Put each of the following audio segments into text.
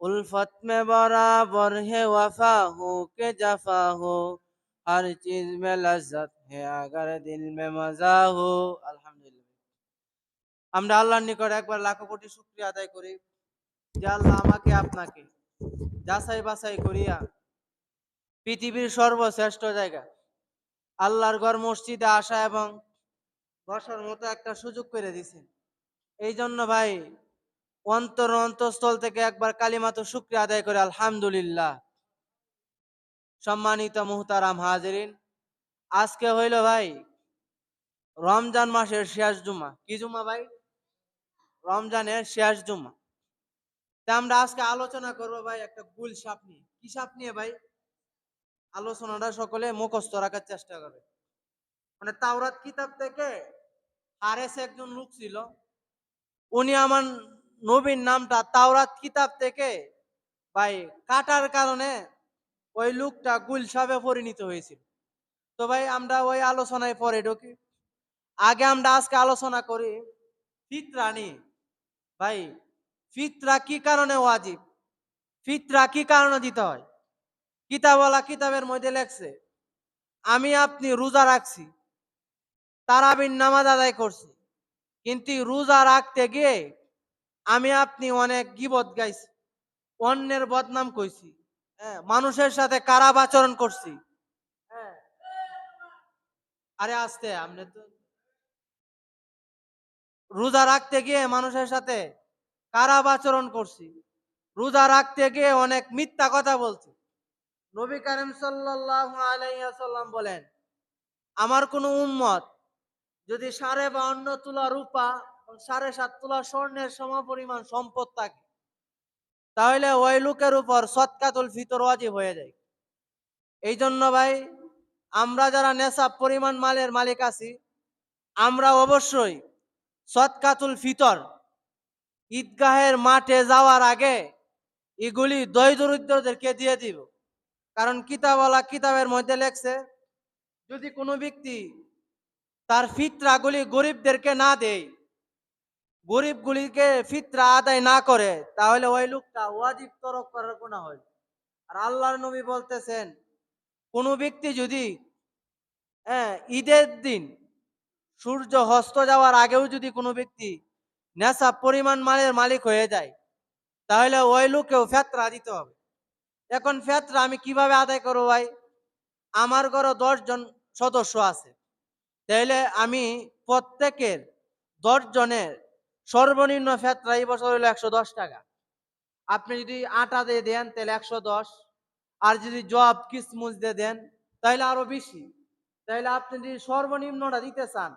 उल्फत में बराबर है वफा हो के जफा हो हर चीज में लज्जत है अगर दिल में मजा हो আলহামদুলিল্লাহ আমরা আল্লাহর নিকট একবার লাখো কোটি শুকরিয়া আদায় করি যে আল্লাহ আমাকে আপনাকে যাচাই বাছাই করিয়া পৃথিবীর সর্বশ্রেষ্ঠ জায়গা আল্লাহর ঘর মসজিদে আসা এবং বসার মতো একটা সুযোগ করে দিছেন এই জন্য ভাই অন্তর অন্তঃস্থল থেকে একবার কালিমাতো শুক্রিয়া আদায় করে, আলহামদুলিল্লাহ। সম্মানিত মুহতারাম হাজিরিন, আজকে হইল ভাই রমজান মাসের শেষ জুমা। কি জুমা ভাই? রমজানের শেষ জুমা। তা আমরা আজকে আলোচনা করব ভাই একটা গুল সাপ নিয়ে। কি সাপ নিয়ে ভাই? আলোচনাটা সকলে মুখস্থ রাখার চেষ্টা করে। মানে তাওরাত কিতাব থেকে হারেস একজন লোক ছিল। উনি আমার নবীর নামটা তাওরাত কিতাব থেকে, ভাই, কাটার কারণে ওই লোকটা গুলসাবে পরিণত হয়েছিল। তো ভাই, আমরা ওই আলোচনায় পরে ঢুকি। আগে আমরা আজকে আলোচনা করি ফিতরা নিয়ে। ভাই, ফিতরা কি কারণে ওয়াজিব? ফিতরা কি কারণে দিতে হয়? কিতাবওয়ালা কিতাবের মধ্যে লেখছে, আমি আপনি রোজা রাখছি, তারাবির নামাজ আদায় করছি, কিন্তু রোজা রাখতে গিয়ে আমি আপনি অনেক গিবত গাইছি অন্যের বদনাম কইছি হ্যাঁ, মানুষের সাথে খারাপ আচরণ করছি হ্যাঁ। আরে আসতে আপনি তো রোজা রাখতে গিয়ে মানুষের সাথে খারাপ আচরণ করছি রোজা রাখতে গিয়ে অনেক মিথ্যা কথা বলছি নবী করিম সাল্লাল্লাহু আলাইহি ওয়াসাল্লাম বলেন আমার কোন উম্মত যদি সাড়ে বাউন্ন তুলা রূপা সাড়ে সাত তোলা স্বর্ণের সমপরিমাণ সম্পদ থাকে তাহলে ওই লোকের উপর সৎকাতুল ফিতর ওয়াজিব হয়ে যায়। এই জন্য ভাই, আমরা যারা নেশাব পরিমাণ মালের মালিক আছি, আমরা অবশ্যই সৎকাতুল ফিতর ঈদগাহের মাঠে যাওয়ার আগে এগুলি দয় দরিদ্রদেরকে দিয়ে দিব। কারণ কিতাবওয়ালা কিতাবের মধ্যে লেখছে, যদি কোনো ব্যক্তি তার ফিতরাগুলি গরিবদেরকে না দেয় গরিবগুলিকে ফিতরা আদায় না করে, তাহলে ওই লোকটা ওয়াজিব তরক করার গুণা হয়। আর আল্লাহর নবী বলতেছেন, কোনো ব্যক্তি যদি হ্যাঁ ঈদের দিন সূর্য হস্ত যাওয়ার আগেও যদি কোনো ব্যক্তি নেশা পরিমাণ মালের মালিক হয়ে যায়, তাহলে ওই লোকেও ফেতরা দিতে হবে। এখন ফেতরা আমি কীভাবে আদায় করব ভাই? আমার ঘরে দশ জন সদস্য আছে। তাহলে আমি প্রত্যেকের দশ জনের সর্বনিম্ন ফেতরা এই বছর হলো একশো দশ টাকা। আপনি যদি আটা দিয়ে দেন, তাহলে একশো দশ। আর যদি জব কিসমুজ দিয়ে দেন, তাহলে আরও বেশি। তাহলে আপনি যদি সর্বনিম্নটা দিতে চান,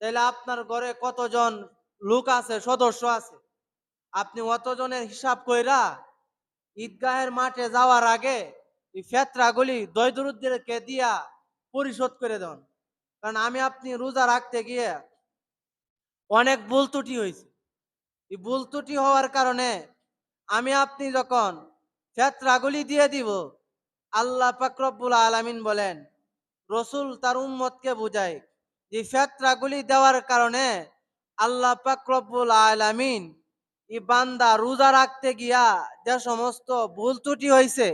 তাহলে আপনার ঘরে কতজন লোক আছে, সদস্য আছে? আপনি অতজনের হিসাব কইরা ঈদগাহের মাঠে যাওয়ার আগে এই ফেতরাগুলি দৈদরুদ্দেরকে দিয়া পরিশোধ করে দেন। কারণ আমি আপনি রোজা রাখতে গিয়ে অনেক ভুল ত্রুটি হয়েছে। এই ভুল ত্রুটি হওয়ার কারণে আমি আপনি যখন ফেতরাগুলি দিয়ে দিব, আল্লাহ পাকরব্বুল আলামিন বলেন, রসুল তার উম্মতকে বুঝায় যে ফেতরাগুলি দেওয়ার কারণে আল্লাহ পাকরব্বুল আলামিন এই বান্দা রোজা রাখতে গিয়া যে সমস্ত ভুল ত্রুটি হয়েছে,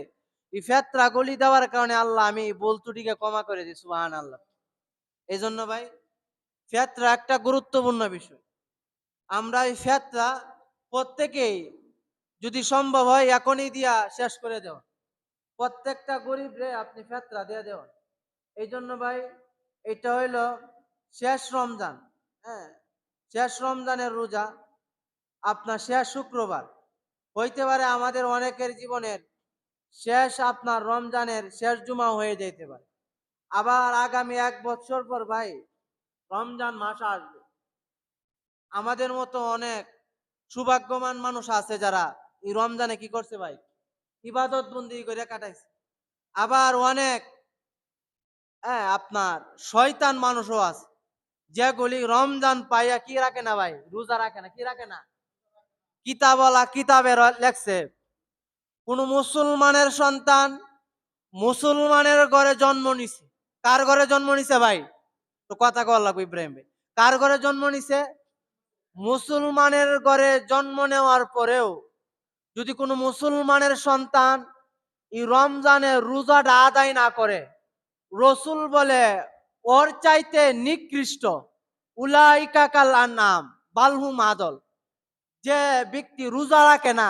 এই ফেতরাগুলি দেওয়ার কারণে আল্লাহ আমি ভুল ত্রুটিকে ক্ষমা করে দিই সুবাহান আল্লাহ এই জন্য ভাই ফেতরা একটা গুরুত্বপূর্ণ বিষয়। আমরা এই ফেতরা প্রত্যেকেই যদি সম্ভব হয় এখনই দিয়া শেষ করে দেওয়া। প্রত্যেকটা গরিব রে আপনি ফেতরা দিয়ে দেওয়া। এই জন্য ভাই এটা হইল শেষ রমজান হ্যাঁ? শেষ রমজানের রোজা আপনার শেষ শুক্রবার। হইতে পারে আমাদের অনেকের জীবনের শেষ আপনার রমজানের শেষ জুমা হয়ে যেতে পারে। আবার আগামী এক বছর পর ভাই রমজান মাস আসবে। আমাদের মতো অনেক সৌভাগ্যবান মানুষ আছে যারা এই রমজানে কি করছে ভাই? ইবাদত বন্দি করে কাটাইছে। আবার অনেক হ্যাঁ আপনার শয়তান মানুষও আছে। যেগুলি রমজান পাইয়া কি রাখে না ভাই? রোজা রাখে না, কি রাখে না? কিতাবলা কিতাবের লেখছে, কোন মুসলমানের সন্তান মুসলমানের ঘরে জন্ম নিছে। কার ঘরে জন্ম নিছে ভাই? তো কথা কল লাগবে ইব্রাহিম। কার ঘরে জন্ম নিছে? মুসলমানের ঘরে জন্ম নেওয়ার পরেও যদি কোনো মুসলমানের সন্তান এই রমজানের রোজাটা আদায় না করে, রসুল বলে, ওর চাইতে নিকৃষ্ট উলাইকা কাল নাম বালহুম মাদল। যে ব্যক্তি রোজা রাখে না,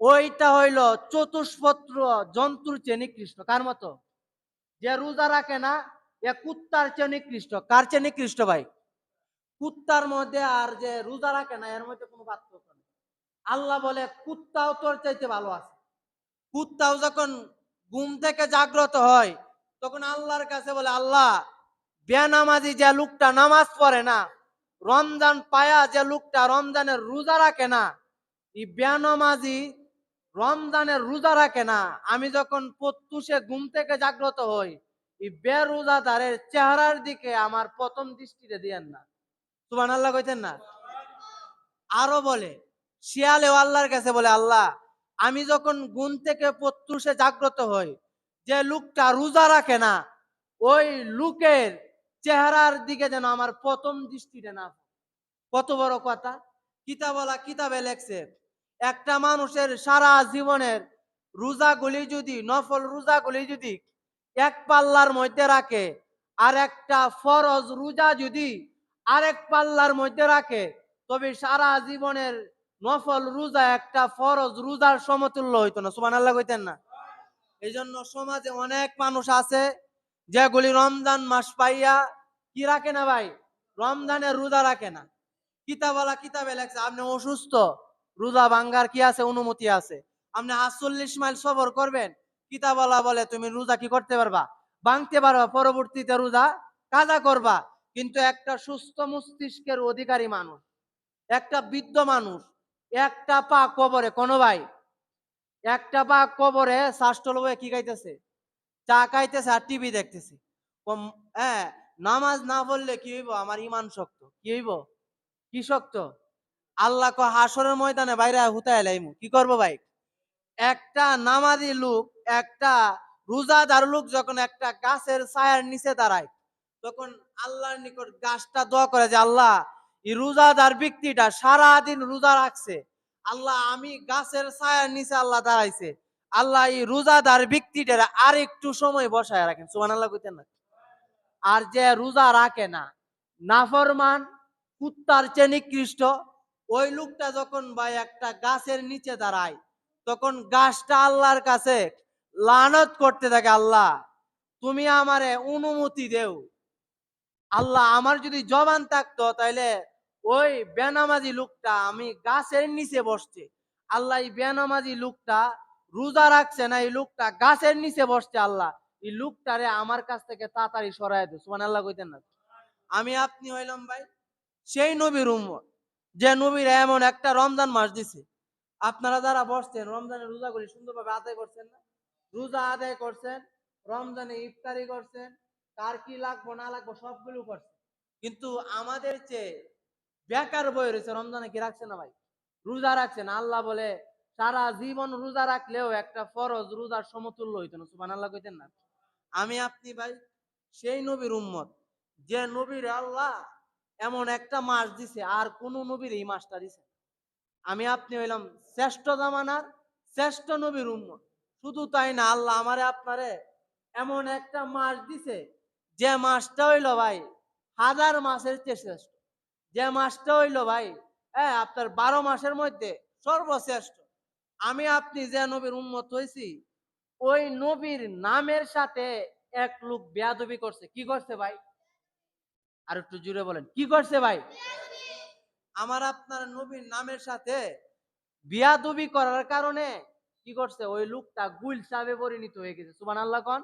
ওইটা হইল চতুষ্পত্র জন্তুর চেয়ে নিকৃষ্ট। কার মতো? যে রোজা রাখে না কুত্তার চেয়ে নিকৃষ্ট। কার চেয়ে নিকৃষ্ট ভাই? কুত্তার মধ্যে আর যে রোজা রাখে না, এর মধ্যে কোনো পার্থক্য নেই। আল্লাহ বলে, কুত্তাও তোর চাইতে ভালো আছে। কুত্তাও যখন ঘুম থেকে জাগ্রত হয়, তখন আল্লাহর কাছে বলে, আল্লাহ, বেনামাজি যে লোকটা নামাজ পড়ে না, রমজান পায়া যে লোকটা রমজানের রোজা রাখে না, এই বেনামাজি রমজানের রোজা রাখে না, আমি যখন প্রত্যুষে ঘুম থেকে জাগ্রত হই এই বেরোজাদারের চেহারার দিকে আমার প্রথম দৃষ্টিতে দিয়েন না। সুবান আল্লাহ কইতেন না? আরও বলে, শিয়ালেও আল্লাহর কাছে বলে, আল্লাহ, আমি যখন গুণ থেকে প্রত্যুষে জাগ্রত হই, যে লোকটা রোজা রাখে না, ওই লোকের চেহারার দিকে যেন আমার প্রথম দৃষ্টিতে না কত বড় কথা। কিতাবলা কিতাবে লেখছে, একটা মানুষের সারা জীবনের রোজাগুলি যদি, নফল রোজাগুলি যদি এক পাল্লার মধ্যে রাখে, আর একটা ফরজ রোজা যদি আরেক পাল্লার মধ্যে রাখে, তবে সারা জীবনের নফল রোজা একটা ফরজ রোজার সমতুল্য হইতো না। সুবান আল্লাহ কইতেন না? এই জন্য সমাজে অনেক মানুষ আছে যেগুলি রমজান মাস পাইয়া কি রাখে না ভাই? রমজানের রোজা রাখে না। কিতাবলা কিতাবে লেখছে, আপনি অসুস্থ, রোজা ভাঙ্গার কি আছে? অনুমতি আছে। আপনি আটচল্লিশ মাইল সবর করবেন কিতাবলা বলে, তুমি রোজা কি করতে পারবা? ভাঙতে পারবা, পরবর্তীতে রোজা কাজা করবা। কিন্তু একটা সুস্থ মস্তিষ্কের অধিকারী মানুষ, একটা বৃদ্ধ মানুষ, একটা পা কবরে, কোন ভাই, একটা পা কবরে শাস্টল বয়ে কি খাইতেছে চা খাইতেছে আর টিভি দেখতেছে। হ্যাঁ নামাজ না বললে কি হইব? আমার ইমান শক্ত। কি হইব? কি শক্ত? আল্লাহ হাসরের ময়দানে বাইরে হুতায় লাইমু। কি করব ভাই? একটা নামাজি লোক, একটা রোজাদার লোক যখন একটা গাছের ছায়ার নিচে দাঁড়ায়, তখন আল্লাহর নিকট গাছটা দোয়া করে যে, আল্লাহ, এই রোজাদার ব্যক্তিটা সারাদিন রোজা রাখছে। আল্লাহ, আমি গাছের ছায়ার নিচে আল্লাহ দাঁড়াইছে। আল্লাহ, এই রোজাদার ব্যক্তিটার আর একটু সময় বসায় রাখেন। সুমান আল্লাহ কইতেন না? আর যে রোজা রাখে না, নাফরমান, কুত্তার চেয়ে নিকৃষ্ট, ওই লোকটা যখন ভাই একটা গাছের নিচে দাঁড়ায় তখন গাছটা আল্লাহর কাছে লানত করতে থাকে, আল্লাহ, তুমি আমারে অনুমতি দেও। আল্লাহ, আমার যদি জবান থাকতো তাইলে ওই বেনামাজি লোকটা, আমি গাছের নিচে বসছে। আল্লাহ, এই বেনামাজি লোকটা রোজা রাখছে না, এই লোকটা গাছের নিচে বসছে, আল্লাহ। এই লোকটারে আমার কাছ থেকে তাড়াতাড়ি সরাই দে সুমান আল্লাহ কইতেন না। আমি আপনি হইলাম ভাই, সেই নবীর উম্মত, যে নবীর এমন একটা রমজান মাস দিছে। আপনারা যারা বসছেন, রমজানের রোজাগুলি সুন্দরভাবে আদায় করছেন না? রোজা আদায় করছেন, রমজানে ইফতারি করছেন, কার কি লাগবো, না লাগবো, সবগুলো করছে কিন্তু আমাদের চেয়ে বেকার বই রয়েছে রমজানে কি রাখছে না ভাই? রোজা রাখছে না। আল্লাহ বলে, সারা জীবন রোজা রাখলেও একটা ফরজ রোজার সমতুল্য হইতো না। সুবান আল্লাহ কইতেন না? আমি আপনি ভাই, সেই নবীর উম্মত, যে নবীর আল্লাহ এমন একটা মাস দিছে, আর কোন নবীর এই মাসটা দিছে। আমি আপনি হইলাম শ্রেষ্ঠ জামানার শ্রেষ্ঠ নবীর উম্মত। শুধু তাই না, আল্লাহ আমারে আপনারে এমন একটা মাস দিছে, যে মাসটা হইল ভাই হাজার মাসের চেয়ে শ্রেষ্ঠ। যে মাসটা হইল ভাই হ্যাঁ আপনার বারো মাসের মধ্যে সর্বশ্রেষ্ঠ। আমি আপনি যে নবীর উন্মত হয়েছি ওই নবীর নামের সাথে এক লোক বেয়াদবি করছে। কি করছে ভাই? আর একটু জুড়ে বলেন, কি করছে ভাই? আমার আপনার নবীর নামের সাথে বিয়াদবি করার কারণে কি করছে? ওই লোকটা গুল সাবে পরিণত হয়ে গেছে। সুবান আল্লাহ কন।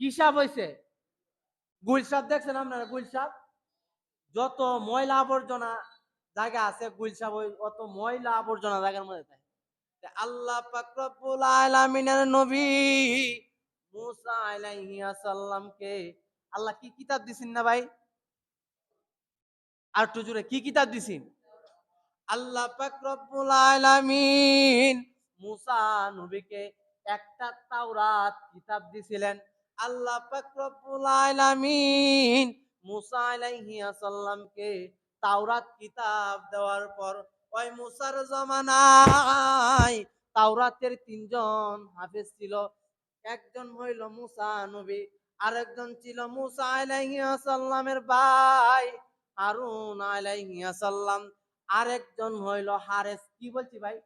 কি সাপ হয়েছে গুল সাপ দেখছেন আপনারা? গুল সাপ যত ময়লা আবর্জনা জায়গা আছে গুল সাপ ওই অত ময়লা আবর্জনা জায়গার মধ্যে থাকে। আল্লাহ পাক আলামিনের নবী মুসা আলাইহিস সালামকে আল্লাহ কি কিতাব দিছেন না ভাই? আর একটু জোরে, কি কিতাব দিছেন? আল্লাহ আলামিন মুসা নবীকে একটা তাওরাত কিতাব দিছিলেন। আল্লাহ আলামিন মুসা তাওরাত কিতাব দেওয়ার পর, ওই মুসার জমানায় তাওরাতের তিনজন হাফেজ ছিল। একজন হইল মুসা নবী, আরেকজন ছিল মুসা আলাইহিস সালামের ভাই। হারুন আলাইহিস সালাম আরেকজন হইল হারেস। কি বলছি ভাই?